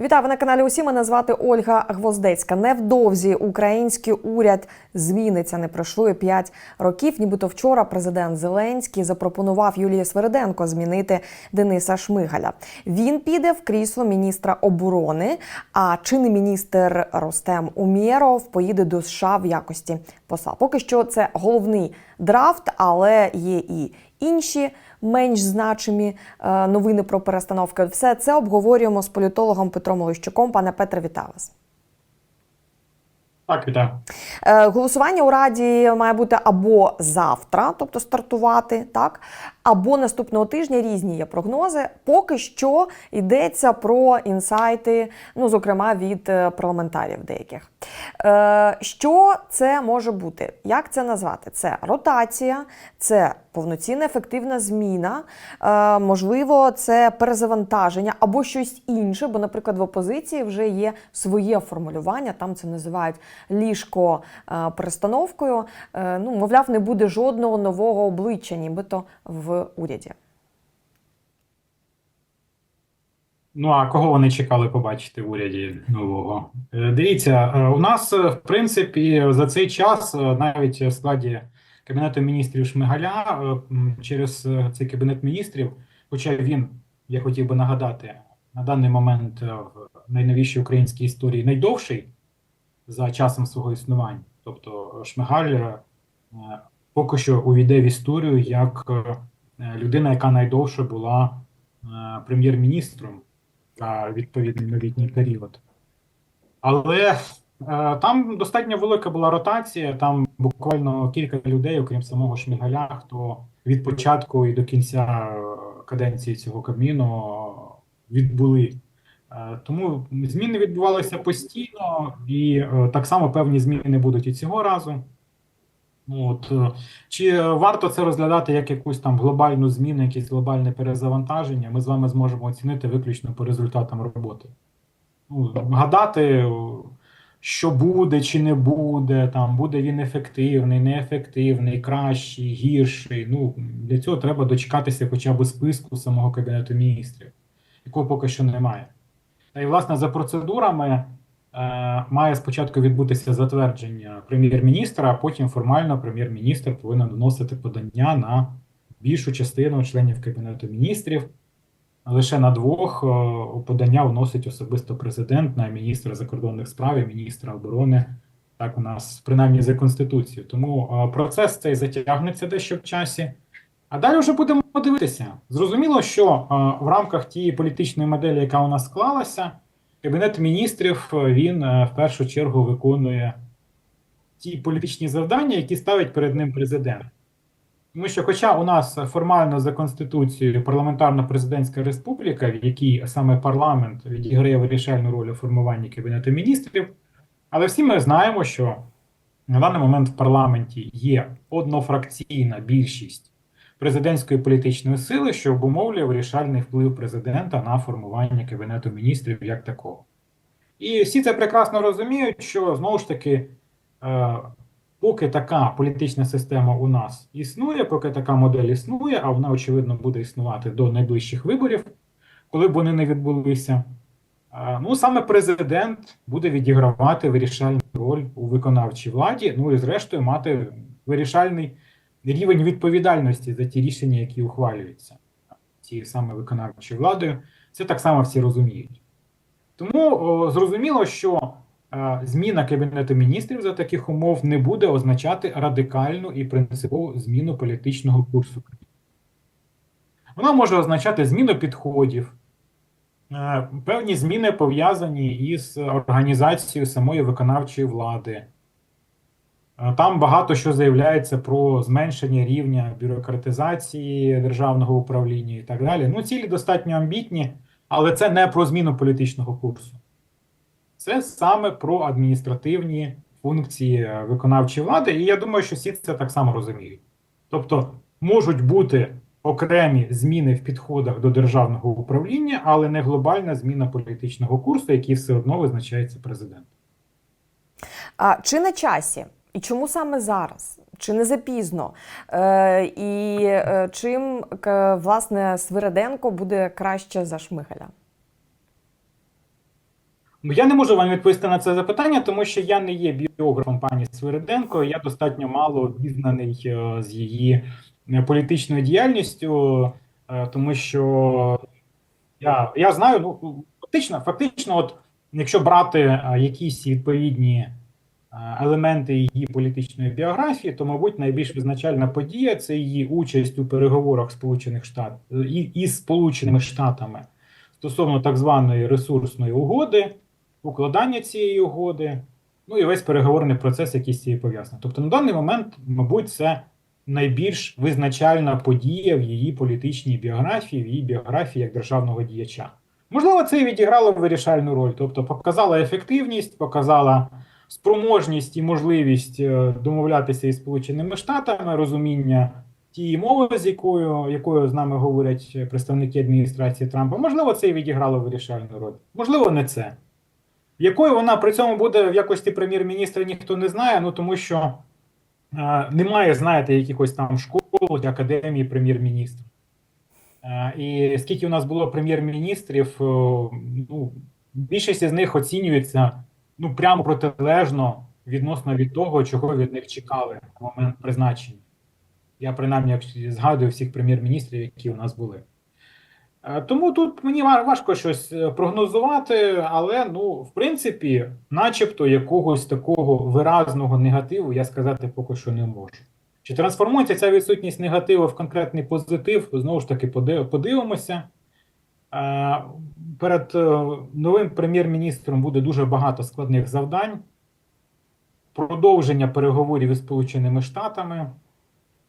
Вітаю на каналі. Усі мене звати Ольга Гвоздецька. Невдовзі український уряд зміниться. Не пройшло 5 років. Нібито вчора президент Зеленський запропонував Юлії Свериденко змінити Дениса Шмигаля. Він піде в крісло міністра оборони. А чинний міністр Ростем Умєров поїде до США в якості посла. Поки що це головний драфт, але є і інші менш значимі е, новини про перестановки. Все це обговорюємо з політологом Петром Олещуком. Пане Петре, вітаю вас. Так, вітаю. Е, Голосування у Раді має бути або завтра, тобто стартувати, так, або наступного тижня різні є прогнози. Поки що йдеться про інсайти, ну, зокрема, від е, парламентарів деяких. Е, Що це може бути? Як це назвати? Це ротація, це повноцінна ефективна зміна, е, можливо, це перезавантаження або щось інше, бо, наприклад, в опозиції вже є своє формулювання, там це називають ліжко перестановкою. Ну, мовляв, не буде жодного нового обличчя, нібито в уряді. Ну а кого вони чекали побачити в уряді нового? Е, Дивіться, е, у нас, е, в принципі, за цей час, навіть в складі Кабінету міністрів Шмигаля, через цей Кабінет міністрів, хоча він, я хотів би нагадати, на даний момент в найновішій українській історії найдовший за часом свого існування. Тобто Шмигаль поки що увійде в історію як людина, яка найдовше була е, прем'єр-міністром за відповідний новітній період. Але е, там достатньо велика була ротація, там буквально кілька людей, окрім самого Шмигаля, хто від початку і до кінця е, каденції цього Кабміну відбули. Е, Тому зміни відбувалися постійно, і е, так само певні зміни будуть і цього разу. От, е, чи варто це розглядати як якусь там глобальну зміну, якесь глобальне перезавантаження? Ми з вами зможемо оцінити виключно по результатам роботи. Ну, гадати, що буде чи не буде, там буде він ефективний, неефективний, кращий, гірший. Ну, для цього треба дочекатися хоча б списку самого Кабінету міністрів, якого поки що немає. Та й, власне, за процедурами має спочатку відбутися затвердження прем'єр-міністра, а потім формально прем'єр-міністр повинен вносити подання на більшу частину членів Кабінету міністрів. Лише на двох е, подання вносить особисто президент на міністра закордонних справ і міністра оборони. Так у нас принаймні за конституцією. Тому е, процес цей затягнеться дещо в часі. А далі вже будемо дивитися. Зрозуміло, що е, в рамках тієї політичної моделі, яка у нас склалася, кабінет міністрів е, він е, в першу чергу виконує ті політичні завдання, які ставить перед ним президент. Тому що, хоча у нас формально за конституцією парламентарно-президентська республіка, в якій саме парламент відіграє вирішальну роль у формуванні кабінету міністрів, але всі ми знаємо, що на даний момент в парламенті є однофракційна більшість президентської політичної сили, що обумовлює вирішальний вплив президента на формування кабінету міністрів як такого. І всі це прекрасно розуміють, що знову ж таки. е, Поки така політична система у нас існує, поки така модель існує, а вона, очевидно, буде існувати до найближчих виборів, коли б вони не відбулися. Ну, саме президент буде відігравати вирішальну роль у виконавчій владі, ну і зрештою мати вирішальний рівень відповідальності за ті рішення, які ухвалюються цією саме виконавчою владою. Це так само всі розуміють. Тому о, зрозуміло, що е, зміна Кабінету міністрів за таких умов не буде означати радикальну і принципову зміну політичного курсу. Вона може означати зміну підходів, е, певні зміни пов'язані із організацією самої виконавчої влади. Е, Там багато що заявляється про зменшення рівня бюрократизації державного управління і так далі. Ну, цілі достатньо амбітні, але це не про зміну політичного курсу. Це саме про адміністративні функції е, виконавчої влади, і я думаю, що всі це так само розуміють. Тобто можуть бути окремі зміни в підходах до державного управління, але не глобальна зміна політичного курсу, який все одно визначається президентом. А чи на часі? І чому саме зараз? Чи не запізно? Е, і е, чим власне Свириденко буде краще за Шмигаля? Я не можу вам відповісти на це запитання, тому що я не є біографом пані Свириденко. Я достатньо мало обізнаний е, з її е, політичною діяльністю, е, тому що я, я знаю, ну фактично, фактично, от якщо брати якісь відповідні елементи її політичної біографії, то, мабуть, найбільш визначальна подія це її участь у переговорах Сполучених Штатів із Сполученими Штатами стосовно так званої ресурсної угоди, укладання цієї угоди, ну і весь переговорний процес, який з цією пов'язаний. Тобто, на даний момент, мабуть, це найбільш визначальна подія в її політичній біографії, в її біографії як державного діяча. Можливо, це і відіграло вирішальну роль, тобто показала ефективність, показала спроможність і можливість е, домовлятися із Сполученими Штатами, розуміння тієї мови, з якою, якою з нами говорять представники адміністрації Трампа. Можливо, це і відіграло вирішальну роль. Можливо, не це. Якою вона при цьому буде в якості прем'єр-міністра, ніхто не знає, ну тому що е, немає, знаєте, якихось там школ, академії прем'єр-міністра. Е, і скільки у нас було прем'єр-міністрів, е, ну, більшість з них оцінюється ну, прямо протилежно відносно від того, чого від них чекали на момент призначення. Я принаймні згадую всіх прем'єр-міністрів, які у нас були. Е, Тому тут мені важко щось е, прогнозувати, але ну, в принципі, начебто якогось такого виразного негативу я сказати поки що не можу. Чи трансформується ця відсутність негативу в конкретний позитив? Знову ж таки, подивимося. Е, Перед е, новим прем'єр-міністром буде дуже багато складних завдань, продовження переговорів із Сполученими Штатами,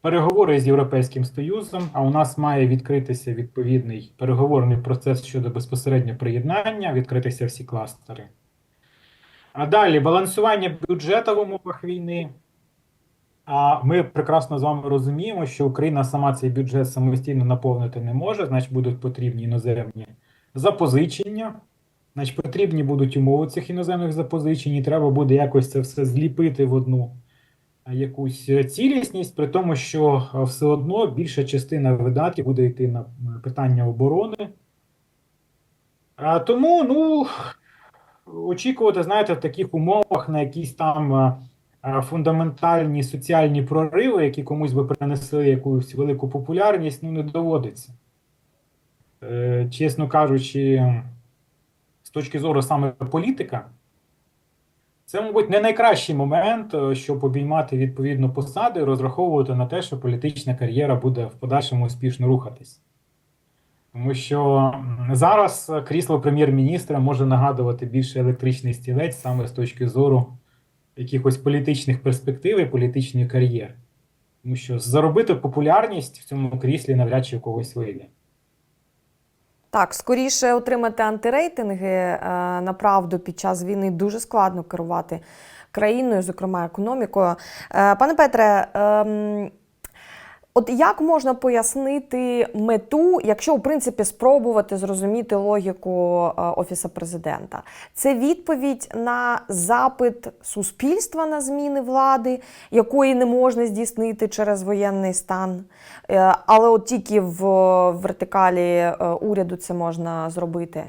переговори з Європейським Союзом, а у нас має відкритися відповідний переговорний процес щодо безпосередньо приєднання, відкритися всі кластери. А далі балансування бюджету в умовах війни. А ми прекрасно з вами розуміємо, що Україна сама цей бюджет самостійно наповнити не може, значить будуть потрібні іноземні запозичення, значить потрібні будуть умови цих іноземних запозичень, і треба буде якось це все зліпити в одну е, якусь цілісність, при тому, що е, все одно більша частина видатків буде йти на е, питання оборони. А тому, ну, очікувати, знаєте, в таких умовах на якісь там фундаментальні соціальні прориви, які комусь би принесли якусь велику популярність, ну не доводиться. Е, Чесно кажучи, з точки зору саме політика, це, мабуть, не найкращий момент, е, щоб обіймати відповідну посаду і розраховувати на те, що політична кар'єра буде в подальшому успішно рухатись. Тому що зараз е, крісло прем'єр-міністра може нагадувати більше електричний стілець саме з точки зору якихось політичних перспектив і політичної кар'єри. Тому що заробити популярність в цьому кріслі навряд чи у когось вийде. Так, скоріше отримати антирейтинги е, на правду під час війни дуже складно керувати країною, зокрема економікою. Е, Пане Петре, ем, от як можна пояснити мету, якщо в принципі спробувати зрозуміти логіку е, офісу президента? Це відповідь на запит суспільства на зміни влади, якої не можна здійснити через воєнний стан. Е, Але от тільки в вертикалі е, уряду це можна зробити.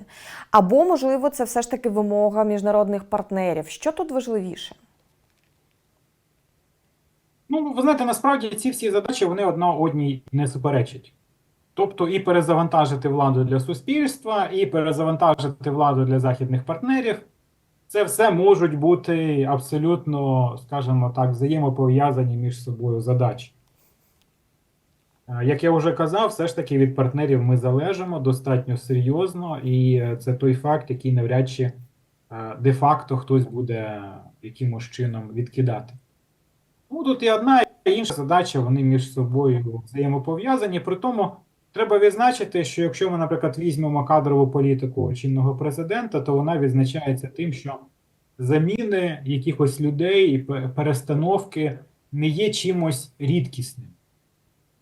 Або, можливо, це все ж таки вимога міжнародних партнерів. Що тут важливіше? Ну, ви знаєте, насправді ці всі задачі вони одна одній не суперечать. Тобто і перезавантажити владу для суспільства, і перезавантажити владу для західних партнерів. Це все можуть бути абсолютно, скажімо так, взаємопов'язані між собою задачі. Як я вже казав, все ж таки від партнерів ми залежимо достатньо серйозно, і е, це той факт, який навряд чи е, де-факто хтось буде якимось чином відкидати. Ну, тут і одна, і інша задача, вони між собою взаємопов'язані. При тому треба відзначити, що якщо ми, наприклад, візьмемо кадрову політику чинного президента, то вона відзначається тим, що заміни якихось людей і перестановки не є чимось рідкісним.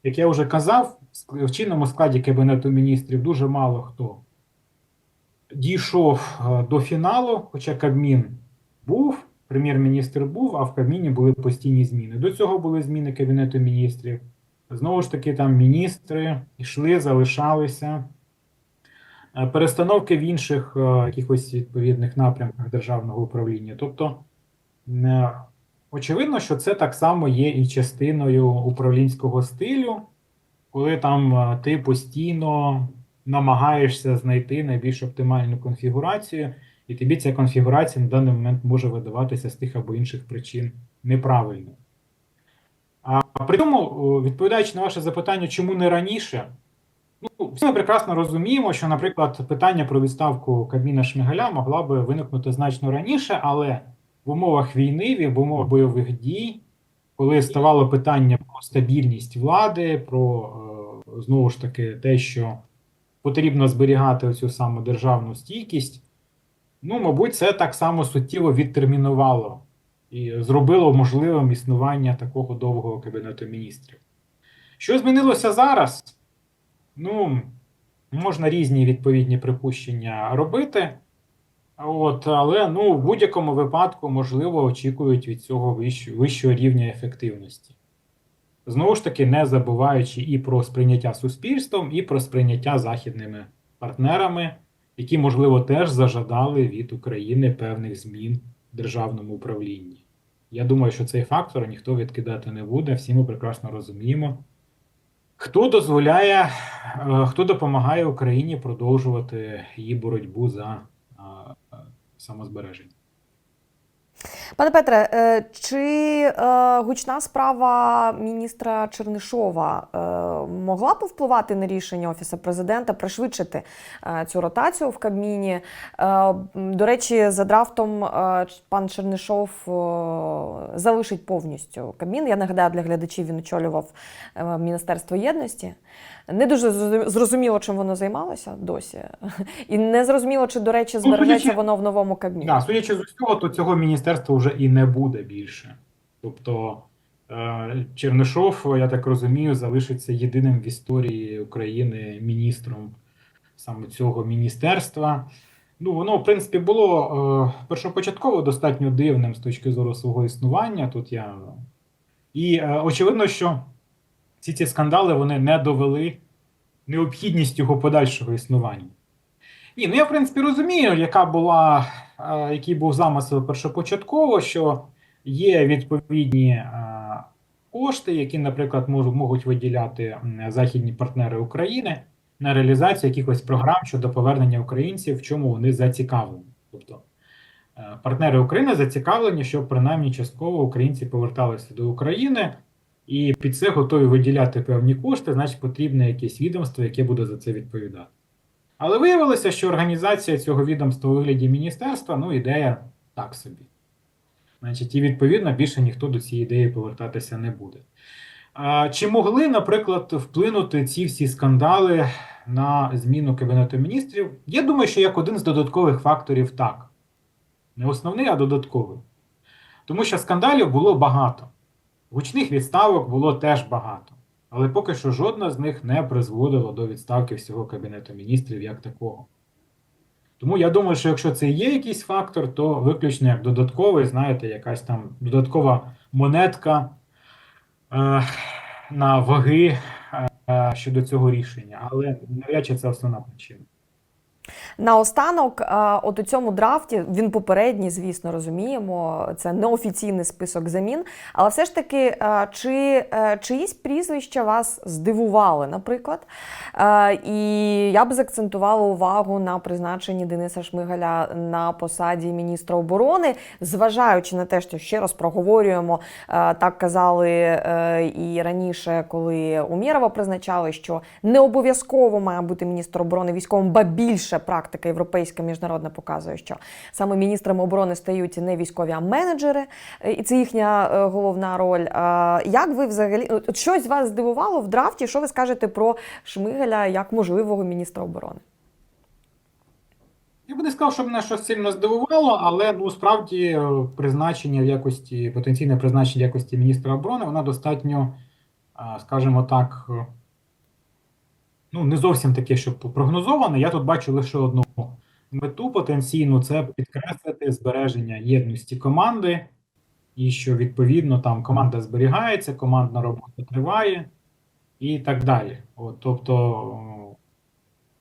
Як я вже казав, в чинному складі Кабінету міністрів дуже мало хто дійшов е, до фіналу, хоча Кабмін був, прем'єр-міністр був, а в Кабміні були постійні зміни. До цього були зміни Кабінету міністрів. Знову ж таки, там міністри йшли, залишалися. е, перестановки в інших е, якихось відповідних напрямках державного управління. Тобто, е, очевидно, що це так само є і частиною управлінського стилю, коли там ти постійно намагаєшся знайти найбільш оптимальну конфігурацію, і тобі ця конфігурація на даний момент може видаватися з тих або інших причин неправильно. А при тому, відповідаючи на ваше запитання, чому не раніше, ну, всі ми прекрасно розуміємо, що, наприклад, питання про відставку Кабміна Шмигаля могла би виникнути значно раніше, але в умовах війни, в умовах бойових дій, коли ставало питання про стабільність влади, про знову ж таки те, що потрібно зберігати оцю саму державну стійкість, ну, мабуть, це так само суттєво відтермінувало і зробило можливим існування такого довгого кабінету міністрів. Що змінилося зараз? Ну, можна різні відповідні припущення робити. От, але ну, в будь-якому випадку, можливо, очікують від цього вищ- вищого рівня ефективності. Знову ж таки, не забуваючи і про сприйняття суспільством, і про сприйняття західними партнерами, які, можливо, теж зажадали від України певних змін в державному управлінні. Я думаю, що цей фактор ніхто відкидати не буде. Всі ми прекрасно розуміємо, хто дозволяє, е, хто допомагає Україні продовжувати її боротьбу за е, е, самозбереження. Пане Петре, е, чи е, гучна справа міністра Чернишова е, могла б впливати на рішення Офісу президента пришвидшити цю ротацію в Кабміні? До речі, за драфтом пан Чернишов залишить повністю Кабмін. Я нагадаю для глядачів, він очолював Міністерство єдності. Не дуже зрозуміло, чим воно займалося досі. І не зрозуміло, чи, до речі, збережеться судячи- воно в новому Кабміні. Да, судячи з усього, то цього міністерства вже і не буде більше. Тобто е, Чернишов, я так розумію, залишиться єдиним в історії України міністром саме цього міністерства. Ну, воно, в принципі, було е, першопочатково достатньо дивним з точки зору свого існування. Тут я... І е, очевидно, що всі ці скандали вони не довели необхідність його подальшого існування. Ні, ну я в принципі розумію, яка була, е, який був замисел першопочатково, що є відповідні е, кошти, які, наприклад, можуть, можуть виділяти західні партнери України на реалізацію якихось програм щодо повернення українців, в чому вони зацікавлені. Тобто е, партнери України зацікавлені, щоб принаймні частково українці поверталися до України, і під це готові виділяти певні кошти, значить потрібне якесь відомство, яке буде за це відповідати. Але виявилося, що організація цього відомства у вигляді міністерства ну, ідея так собі. Значить, і відповідно більше ніхто до цієї ідеї повертатися не буде. А, чи могли, наприклад, вплинути ці всі скандали на зміну Кабінету міністрів? Я думаю, що як один з додаткових факторів так. Не основний, а додатковий. Тому що скандалів було багато. Гучних відставок було теж багато. Але поки що жодна з них не призводила до відставки всього Кабінету міністрів як такого. Тому я думаю, що якщо це є якийсь фактор, то виключно як додатковий, знаєте, якась там додаткова монетка е, на ваги е, щодо цього рішення. Але навряд чи це основна причина. Наостанок, от у цьому драфті він попередній, звісно, розуміємо. Це неофіційний список замін. Але все ж таки, чи е, чиїсь прізвища вас здивували, наприклад? Е, І я б заакцентувала увагу на призначенні Дениса Шмигаля на посаді міністра оборони, зважаючи на те, що ще раз проговорюємо, е, так казали е, і раніше, коли Умєрова призначали, що не обов'язково має бути міністр оборони військовим, ба більше практика європейська міжнародна показує, що саме міністрами оборони стають не військові, а менеджери, е, і це їхня е, головна роль. Е, Як ви взагалі щось вас здивувало в драфті? Що ви скажете про Шмигаля як можливого міністра оборони? Я би не сказав, що мене щось сильно здивувало, але ну справді е, призначення в якості, потенційне призначення в якості міністра оборони, вона достатньо, скажімо так, е, ну не зовсім таке, щоб прогнозоване. Я тут бачу лише одну мету потенційну це підкреслити збереження єдності команди, і що відповідно там команда зберігається, командна робота триває і так далі. От, тобто.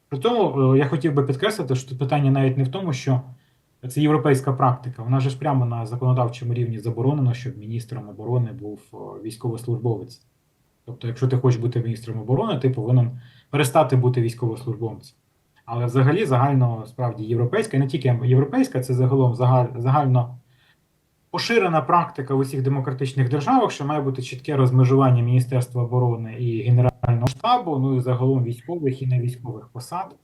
При тому е, я хотів би підкреслити, що тут питання навіть не в тому, що це європейська практика. Вона ж прямо на законодавчому рівні заборонено, щоб міністром оборони був е, військовослужбовець. Тобто, якщо ти хочеш бути міністром оборони, ти повинен перестати бути військовослужбовцем. Але взагалі загально справді європейська, і не тільки європейська, це загалом загально поширена практика в усіх демократичних державах, що має бути чітке розмежування Міністерства оборони і Генерального штабу, ну і загалом військових і невійськових посад.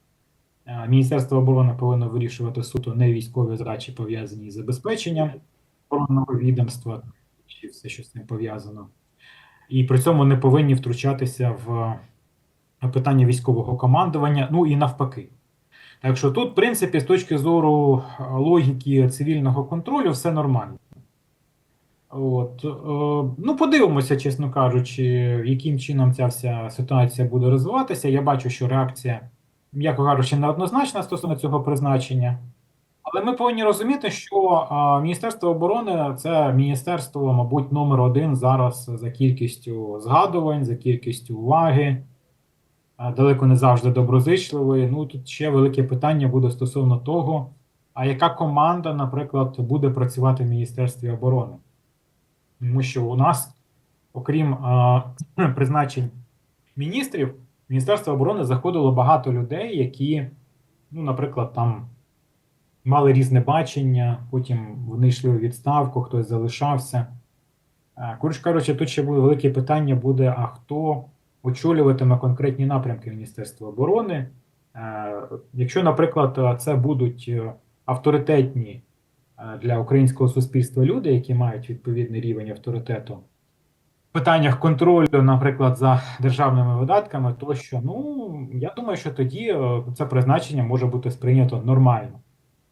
Е, Міністерство оборони повинно вирішувати суто невійськові задачі, пов'язані з забезпеченням оборонного відомства, чи все, що з ним пов'язано. І при цьому не повинні втручатися в питання військового командування, ну і навпаки. Так що тут, в принципі, з точки зору е, логіки цивільного контролю, все нормально. От, е, ну, подивимося, чесно кажучи, яким чином ця вся ситуація буде розвиватися. Я бачу, що реакція, м'яко кажучи, неоднозначна стосовно цього призначення. Але ми повинні розуміти, що а, Міністерство оборони це міністерство, мабуть, номер один зараз за кількістю згадувань, за кількістю уваги, далеко не завжди доброзичливої. Ну тут ще велике питання буде стосовно того, а яка команда, наприклад, буде працювати в Міністерстві оборони. Тому що у нас, окрім а, призначень міністрів, в Міністерство оборони заходило багато людей, які, ну, наприклад, там мали різне бачення, потім вони йшли у відставку, хтось залишався. Е, Коротше кажучи, тут ще буде велике питання буде, а хто очолюватиме конкретні напрямки Міністерства оборони. Е, Якщо, наприклад, це будуть е, авторитетні е, для українського суспільства люди, які мають відповідний рівень авторитету в питаннях контролю, наприклад, за державними видатками, тощо, ну я думаю, що тоді це призначення може бути сприйнято нормально.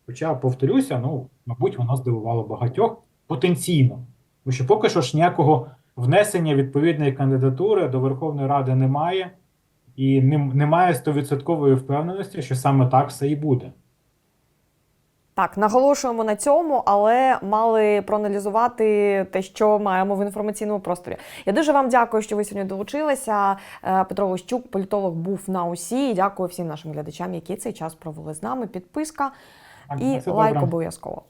Хоча, повторюся, ну, мабуть, воно здивувало багатьох потенційно. Тому що поки що ж ніякого внесення відповідної кандидатури до Верховної Ради немає, і немає стовідсоткової впевненості, що саме так все і буде. Так, наголошуємо на цьому, але мали проаналізувати те, що маємо в інформаційному просторі. Я дуже вам дякую, що ви сьогодні долучилися. Е, Петро Лощук, політолог, був на усі. Дякую всім нашим глядачам, які цей час провели з нами. Підписка Так, і лайк обов'язково.